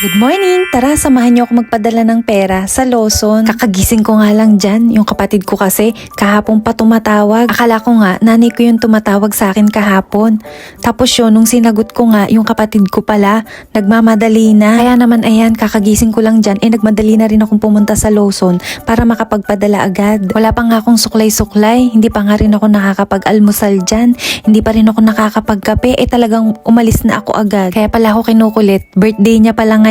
Good morning! Tara, samahan niyo ako magpadala ng pera sa Lawson. Kakagising ko nga lang dyan. Yung kapatid ko kasi, kahapon pa tumatawag. Akala ko nga, nanay ko yung tumatawag sa akin kahapon. Tapos yun, nung sinagot ko nga, yung kapatid ko pala, nagmamadali na. Kaya naman ayan, kakagising ko lang dyan, eh nagmadali na rin akong pumunta sa Lawson para makapagpadala agad. Wala pa nga akong suklay-suklay, hindi pa nga rin ako nakakapag-almusal dyan, hindi pa rin ako nakakapagkape, eh talagang umalis na ako agad. Kaya pala ako kinukulit, birthday niya pala ngayon,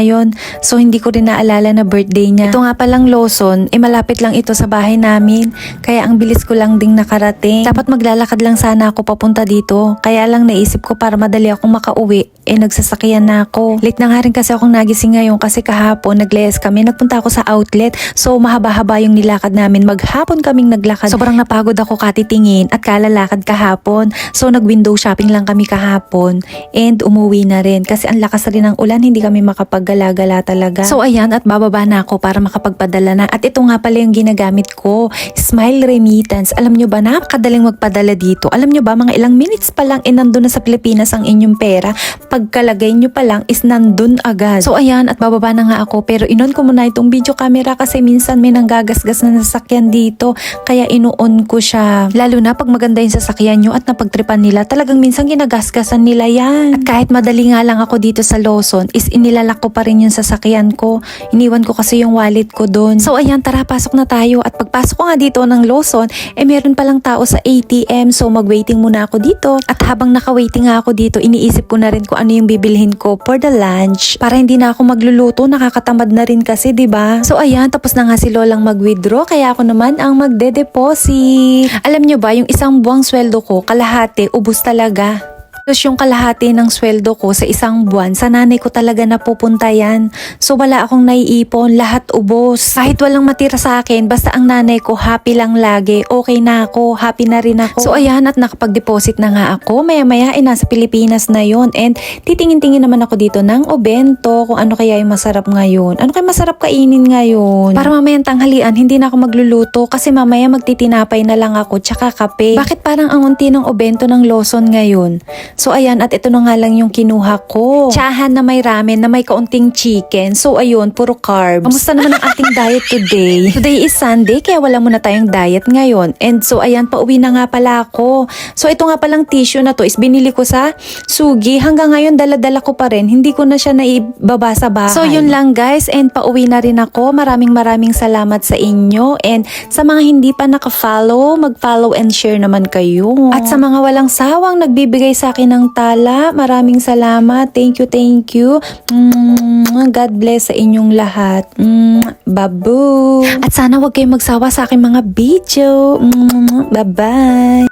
so hindi ko rin naalala na birthday niya. Ito nga palang Lawson, eh malapit lang ito sa bahay namin, kaya ang bilis ko lang ding nakarating. Dapat maglalakad lang sana ako papunta dito, kaya lang naisip ko para madali akong makauwi, eh nagsasakyan na ako. Late na nga rin kasi akong nagising ngayon kasi kahapon naglayas kami, nagpunta ako sa outlet, so mahaba-haba yung nilakad namin, maghapon kaming naglakad. Sobrang napagod ako katitingin at kalalakad kahapon, so nag-window shopping lang kami kahapon. And umuwi na rin kasi ang lakas rin ng ulan, hindi kami makapaggala-gala talaga. So ayan at bababa na ako para makapagpadala na at ito nga pala yung ginagamit ko, Smile Remittance. Alam nyo ba, napakadaling magpadala dito. Alam nyo ba, mga ilang minutes pa lang, eh nandun na sa Pilipinas ang inyong pera. Pagkalagay nyo pa lang, is nandun agad. So ayan, at bababa na nga ako. Pero inon ko muna itong video camera kasi minsan may nanggagasgas na nasakyan dito. Kaya inuon ko siya. Lalo na pag maganda yung sasakyan nyo at napagtripan nila, talagang minsan ginagasgasan nila yan. At kahit madali nga lang ako dito sa Lawson, is inilalak ko pa rin yung sasakyan ko. Iniwan ko kasi yung wallet ko doon. So ayan, tara, pasok na tayo. At pagpasok ko nga dito ng Lawson, eh meron palang tao sa ATM. So mag-waiting muna ako dito. At habang naka-waiting nga ako dito, iniisip ko na rin kung ano yung bibilhin ko for the lunch. Para hindi na ako magluluto, nakakatamad na rin kasi, ba? So ayan, tapos na nga si Lolang mag-withdraw, kaya ako naman ang magde-deposit. Alam nyo ba, yung isang buwang sweldo ko, kalahati, ubus talaga. Tapos yung kalahati ng sweldo ko sa isang buwan, sa nanay ko talaga napupunta yan. So wala akong naiipon, lahat ubos. Kahit walang matira sa akin, basta ang nanay ko happy lang lagi, okay na ako, happy na rin ako. So ayan at nakapag-deposit na nga ako, maya maya ay nasa Pilipinas na yon And titingin-tingin naman ako dito ng obento, kung ano kaya yung masarap ngayon. Ano kaya masarap kainin ngayon? Para mamayang tanghalian, hindi na ako magluluto kasi mamaya magtitinapay na lang ako tsaka kape. Bakit parang ang unti ng obento ng Lawson ngayon? So ayan, at ito na nga lang yung kinuha ko. Tsahan na may ramen na may kaunting chicken. So ayun, puro carbs. Kamusta naman ang ating diet today? Today is Sunday, kaya wala muna tayong diet ngayon. And so ayan, pauwi na nga pala ako. So ito nga palang tissue na to is binili ko sa Sugi. Hanggang ngayon, dala-dala ko pa rin. Hindi ko na siya naibaba sa bahay. So yun lang guys, and pauwi na rin ako. Maraming maraming salamat sa inyo. And sa mga hindi pa naka-follow, mag-follow and share naman kayo. At sa mga walang sawang nagbibigay sa akin ng tala, maraming salamat. Thank you, thank you. God bless sa inyong lahat. Babu. At sana wag kayong magsawa sa aking mga video. Bye-bye.